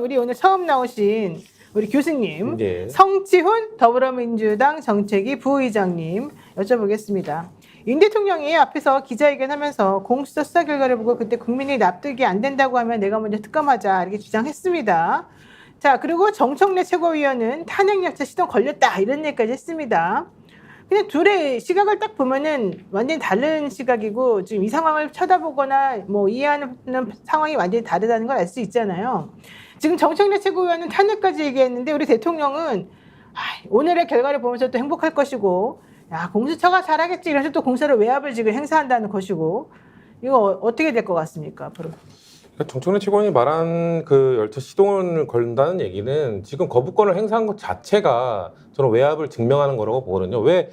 우리 오늘 처음 나오신 우리 교수님 예. 성지훈 더불어민주당 정책위 부의장님 여쭤보겠습니다. 윤 대통령이 앞에서 기자회견하면서 공수처 수사 결과를 보고 그때 국민이 납득이 안 된다고 하면 내가 먼저 특검하자 이렇게 주장했습니다. 자 그리고 정청래 최고위원은 탄핵약자 시동 걸렸다 이런 얘기까지 했습니다. 그냥 둘의 시각을 딱 보면은 완전히 다른 시각이고 지금 이 상황을 쳐다보거나 뭐 이해하는 상황이 완전히 다르다는 걸 알 수 있잖아요. 지금 정청래 최고위원은 탄핵까지 얘기했는데 우리 대통령은 아, 오늘의 결과를 보면서 또 행복할 것이고 야 공수처가 잘하겠지 이러면서 또 공수처를 외압을 지금 행사한다는 것이고 이거 어- 어떻게 될 것 같습니까 앞으로? 정청래 최고원이 말한 그 열차 시동을 걸는다는 얘기는 지금 거부권을 행사한 것 자체가 저는 외압을 증명하는 거라고 보거든요. 왜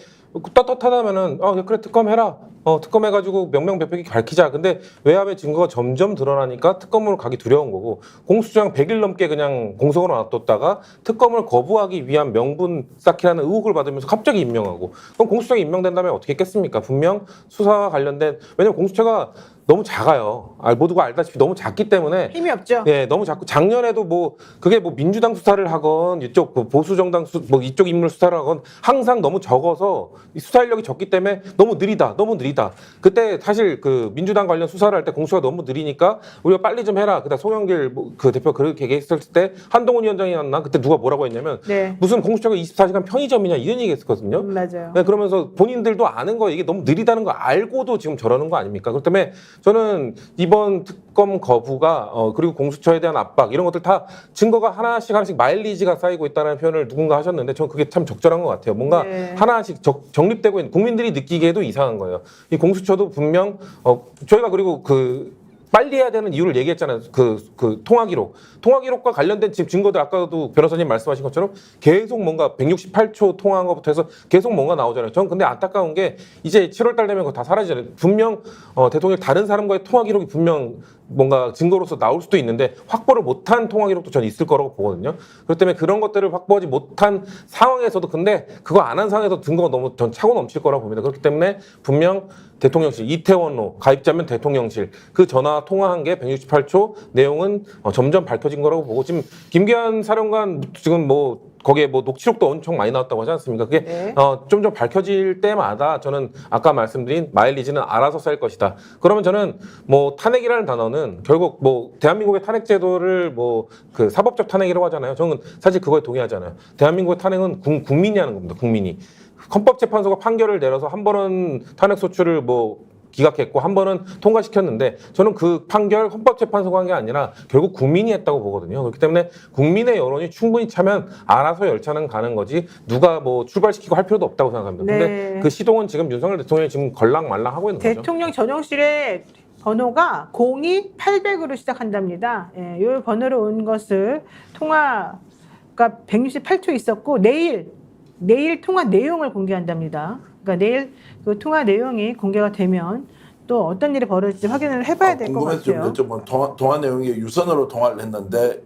떳떳하다면은 어 그래 특검 해라. 어 특검해가지고 명명백백히 밝히자. 근데 외압의 증거가 점점 드러나니까 특검으로 가기 두려운 거고 공수처장 100일 넘게 그냥 공석으로 놔뒀다가 특검을 거부하기 위한 명분 쌓기라는 의혹을 받으면서 갑자기 임명하고 그럼 공수처장이 임명된다면 어떻게 했겠습니까? 분명 수사와 관련된 왜냐면 공수처가 너무 작아요. 아, 모두가 알다시피 너무 작기 때문에 힘이 없죠. 예, 너무 자꾸 작년에도 뭐 그게 뭐 민주당 수사를 하건 이쪽 그 보수 정당 수, 뭐 이쪽 인물 수사를 하건 항상 너무 적어서 이 수사 인력이 적기 때문에 너무 느리다, 너무 느리다. 그때 사실 그 민주당 관련 수사를 할 때 공수가 너무 느리니까 우리가 빨리 좀 해라. 그다 송영길 뭐그 대표 그렇게 얘기했을 때 한동훈 위원장이었나 그때 누가 뭐라고 했냐면 네 무슨 공수처가 24시간 편의점이냐 이런 얘기했었거든요. 음, 맞아요. 네, 그러면서 본인들도 아는 거 이게 너무 느리다는 거 알고도 지금 저러는 거 아닙니까? 그렇기 때문에 저는 이번 특검 거부가 어, 그리고 공수처에 대한 압박 이런 것들 다 증거가 하나씩 하나씩 마일리지가 쌓이고 있다는 표현을 누군가 하셨는데 저는 그게 참 적절한 것 같아요. 뭔가 네. 하나씩 적- 정립되고 있는 국민들이 느끼기에도 이상한 거예요. 이 공수처도 분명 어, 저희가 그리고 그 빨리 해야 되는 이유를 얘기했잖아요. 그, 그 통화 기록. 통화 기록과 관련된 지금 증거들 아까도 변호사님 말씀하신 것처럼 계속 뭔가 168초 통화한 것부터 해서 계속 뭔가 나오잖아요. 저는 근데 안타까운 게 이제 7월 달 되면 그거 다 사라지잖아요. 분명 어, 대통령 다른 사람과의 통화 기록이 분명 뭔가 증거로서 나올 수도 있는데 확보를 못한 통화 기록도 저는 있을 거라고 보거든요. 그렇기 때문에 그런 것들을 확보하지 못한 상황에서도 근데 그거 안 한 상황에서 증거가 너무 전 차고 넘칠 거라고 봅니다. 그렇기 때문에 분명 대통령실 이태원로 가입자면 대통령실 그 전화 통화한 게 168초 내용은 어, 점점 밝혀진 거라고 보고 지금 김기현 사령관 지금 뭐 거기에 뭐 녹취록도 엄청 많이 나왔다고 하지 않습니까? 그게 네. 어, 좀 좀 밝혀질 때마다 저는 아까 말씀드린 마일리지는 알아서 쌓일 것이다. 그러면 저는 뭐 탄핵이라는 단어는 결국 뭐 대한민국의 탄핵 제도를 뭐 그 사법적 탄핵이라고 하잖아요. 저는 사실 그거에 동의하잖아요. 대한민국의 탄핵은 국, 국민이 하는 겁니다. 국민이. 헌법재판소가 판결을 내려서 한 번은 탄핵 소추를 뭐 기각했고 한 번은 통과시켰는데 저는 그 판결 헌법재판소가 한 게 아니라 결국 국민이 했다고 보거든요. 그렇기 때문에 국민의 여론이 충분히 차면 알아서 열차는 가는 거지 누가 뭐 출발시키고 할 필요도 없다고 생각합니다. 네. 근데 그 시동은 지금 윤석열 대통령이 지금 걸랑말랑 하고 있는 거죠. 대통령 전용실의 번호가 02800으로 시작한답니다. 예, 이 번호로 온 것을 통화가 168초 있었고 내일 내일 통화 내용을 공개한답니다. 그러니까 내일 그 통화 내용이 공개가 되면 또 어떤 일이 벌어질지 확인을 해봐야 아, 될것 궁금해서 좀 같아요. 여쭤보면 통화, 통화 내용이 유선으로 통화를 했는데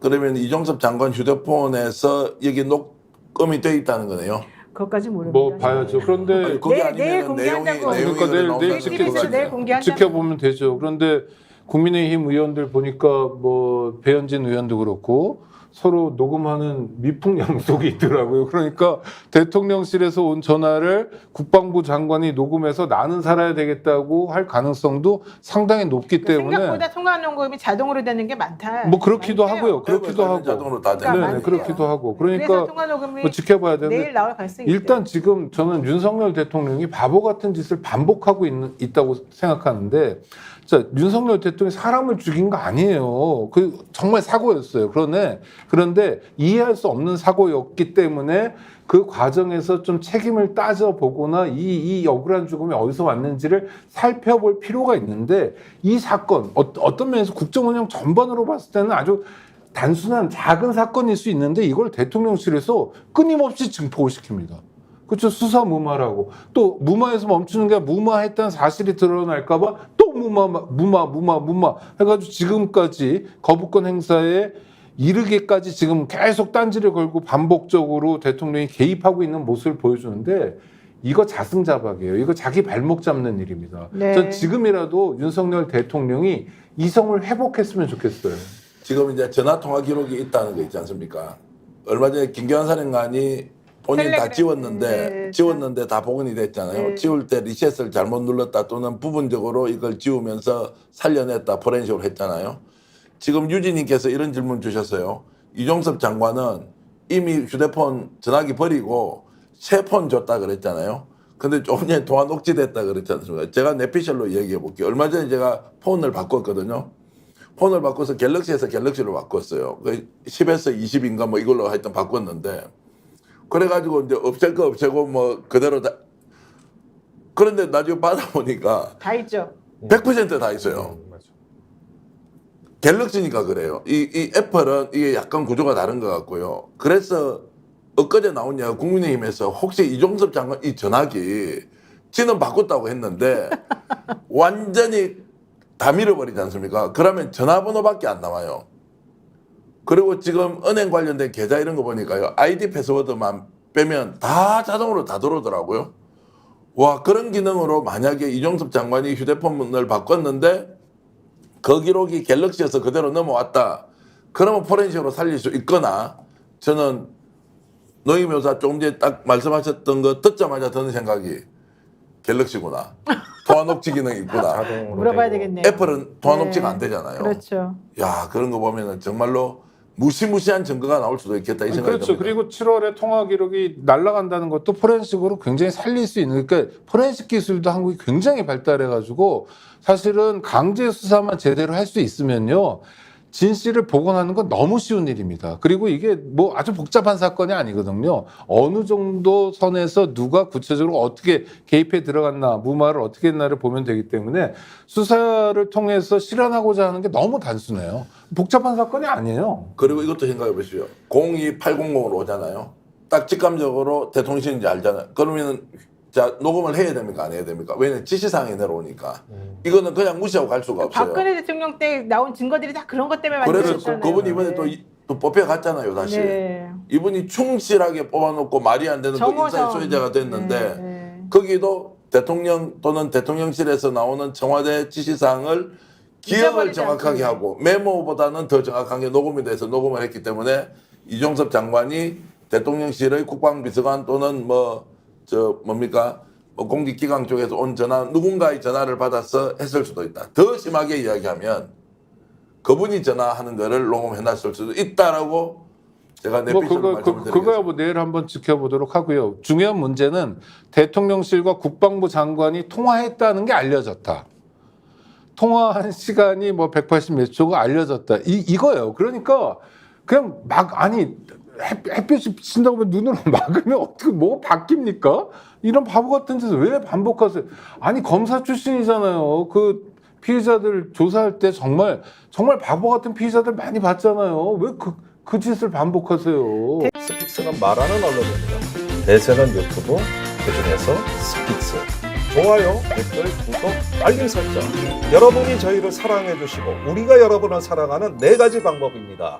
그러면 이종섭 장관 휴대폰에서 여기 녹음이 돼 있다는 거네요. 그것까지 모릅니다. 뭐 봐야죠. 그런데 아니, 거기 내일- 아니면 내일 공개한다고. 그러니까 내일- 나온다는 내일 거 지켜봐야죠. 아니에요? 내일 공개한다. 지켜보면 되죠. 그런데 국민의힘 의원들 보니까 뭐 배현진 의원도 그렇고 서로 녹음하는 미풍양속이 있더라고요. 그러니까 대통령실에서 온 전화를 국방부 장관이 녹음해서 나는 살아야 되겠다고 할 가능성도 상당히 높기 때문에 생각보다 통화 녹음이 자동으로 되는 게 많다. 뭐 그렇기도 많대요. 하고요. 그렇기도 하고. 자동으로 다 그러니까 되는 네네, 많대요. 그렇기도 하고. 그래서 그러니까 통화 녹음이 뭐 지켜봐야 되는데 내일 나올 가능성이 일단 있어요. 지금 저는 윤석열 대통령이 바보 같은 짓을 반복하고 있는, 있다고 생각하는데, 자, 윤석열 대통령이 사람을 죽인 거 아니에요. 그 정말 사고였어요. 그런데, 그런데 이해할 수 없는 사고였기 때문에 그 과정에서 좀 책임을 따져보거나 이, 이 억울한 죽음이 어디서 왔는지를 살펴볼 필요가 있는데 이 사건, 어, 어떤 면에서 국정운영 전반으로 봤을 때는 아주 단순한 작은 사건일 수 있는데 이걸 대통령실에서 끊임없이 증폭을 시킵니다. 그렇죠. 수사 무마라고. 또 무마에서 멈추는 게 무마했다는 사실이 드러날까봐 또 무마, 무마, 무마, 무마 해가지고 지금까지 거부권 행사에 이르기까지 지금 계속 딴지를 걸고 반복적으로 대통령이 개입하고 있는 모습을 보여주는데 이거 자승자박이에요. 이거 자기 발목 잡는 일입니다. 네. 전 지금이라도 윤석열 대통령이 이성을 회복했으면 좋겠어요. 지금 이제 전화 통화 기록이 있다는 거 있지 않습니까? 얼마 전에 김경환 사령관이 본인 다. 지웠는데 네, 지웠는데 다 복원이 됐잖아요. 네. 지울 때 리셋을 잘못 눌렀다 또는 부분적으로 이걸 지우면서 살려냈다 포렌식으로 했잖아요. 지금 유진님께서 이런 질문 주셨어요. 이종섭 장관은 이미 휴대폰 전화기 버리고 새 폰 줬다 그랬잖아요. 근데 조금 전에 통화 녹취됐다 그랬지 않습니까? 제가 내피셜로 얘기해 볼게요. 얼마 전에 제가 폰을 바꿨거든요. 폰을 바꿔서 갤럭시에서 갤럭시로 바꿨어요. 그 10에서 20인가 뭐 이걸로 하여튼 바꿨는데 그래가지고 이제 없앨 거 없애고 뭐 그대로 다 그런데 나중에 받아보니까 다 있죠. 100%다 있어요. 음, 맞아. 갤럭시니까 그래요. 이, 이 애플은 이게 약간 구조가 다른 것 같고요. 그래서 엊그제 나온 얘기가 국민의힘에서 혹시 이종섭 장관 이 전화기 지는 바꿨다고 했는데 완전히 다 밀어버리지 않습니까? 그러면 전화번호밖에 안 나와요. 그리고 지금 은행 관련된 계좌 이런 거 보니까요. 아이디 패스워드만 빼면 다 자동으로 다 들어오더라고요. 와 그런 기능으로 만약에 이종섭 장관이 휴대폰을 바꿨는데 그 기록이 갤럭시에서 그대로 넘어왔다. 그러면 포렌식으로 살릴 수 있거나 저는 노희 묘사 조금 전에 딱 말씀하셨던 거 듣자마자 드는 생각이 갤럭시구나. 통화 녹취 기능이 있구나. 물어봐야. 되겠네요. 애플은 통화 네. 녹취가 안 되잖아요. 그렇죠. 야 그런 거 보면은 정말로 무시무시한 증거가 나올 수도 있겠다 이 생각이 그렇죠. 듭니다. 그리고 7월에 통화 기록이 날아간다는 것도 포렌식으로 굉장히 살릴 수 있는 그러니까 포렌식 기술도 한국이 굉장히 발달해 가지고 사실은 강제 수사만 제대로 할 수 있으면요. 진실을 복원하는 건 너무 쉬운 일입니다. 그리고 이게 뭐 아주 복잡한 사건이 아니거든요. 어느 정도 선에서 누가 구체적으로 어떻게 개입해 들어갔나, 무마를 어떻게 했나를 보면 되기 때문에 수사를 통해서 실현하고자 하는 게 너무 단순해요. 복잡한 사건이 아니에요. 그리고 이것도 생각해 보십시오. 02800으로 오잖아요. 딱 직감적으로 대통령인지 알잖아요. 그러면 자 녹음을 해야 됩니까 안 해야 됩니까? 왜냐면 지시사항이 내려오니까 이거는 그냥 무시하고 갈 수가 없어요. 박근혜 대통령 때 나온 증거들이 다 그런 것 때문에 그래서 만들어졌잖아요. 그, 그분이 이번에 네. 또, 이- 또 뽑혀갔잖아요 다시. 네. 이분이 충실하게 뽑아놓고 말이 안 되는 그 정호성. 인사의 소유자가 됐는데 네, 네. 거기도 대통령 또는 대통령실에서 나오는 청와대 지시사항을 기억을 잊어버리지 정확하게 않게. 하고 메모보다는 더 정확하게 녹음이 돼서 녹음을 했기 때문에 이종섭 장관이 대통령실의 국방비서관 또는 뭐 저 뭡니까 뭐 공직기강 쪽에서 온 전화 누군가의 전화를 받아서 했을 수도 있다. 더 심하게 이야기하면 그분이 전화하는 거를 녹음해놨을 수도 있다라고 제가 뭐 내피셜로 그거 그. 그거야 뭐 내일 한번 지켜보도록 하고요. 중요한 문제는 대통령실과 국방부 장관이 통화했다는 게 알려졌다. 통화한 시간이 뭐 180 몇 초가 알려졌다. 이 이거예요. 그러니까 그냥 막 아니 햇- 햇볕이 비친다고 하면 눈으로 막으면 어떻게 뭐가 바뀝니까? 이런 바보 같은 짓을 왜 반복하세요? 아니 검사 출신이잖아요. 그 피해자들 조사할 때 정말 정말 바보 같은 피해자들 많이 봤잖아요. 왜그 그 짓을 반복하세요? 스픽스는 말하는 언론입니다. 대세는 유튜브, 그중에서 스픽스. 좋아요, 댓글, 구독, 알림 설정. 여러분이 저희를 사랑해 주시고 우리가 여러분을 사랑하는 네 가지 방법입니다.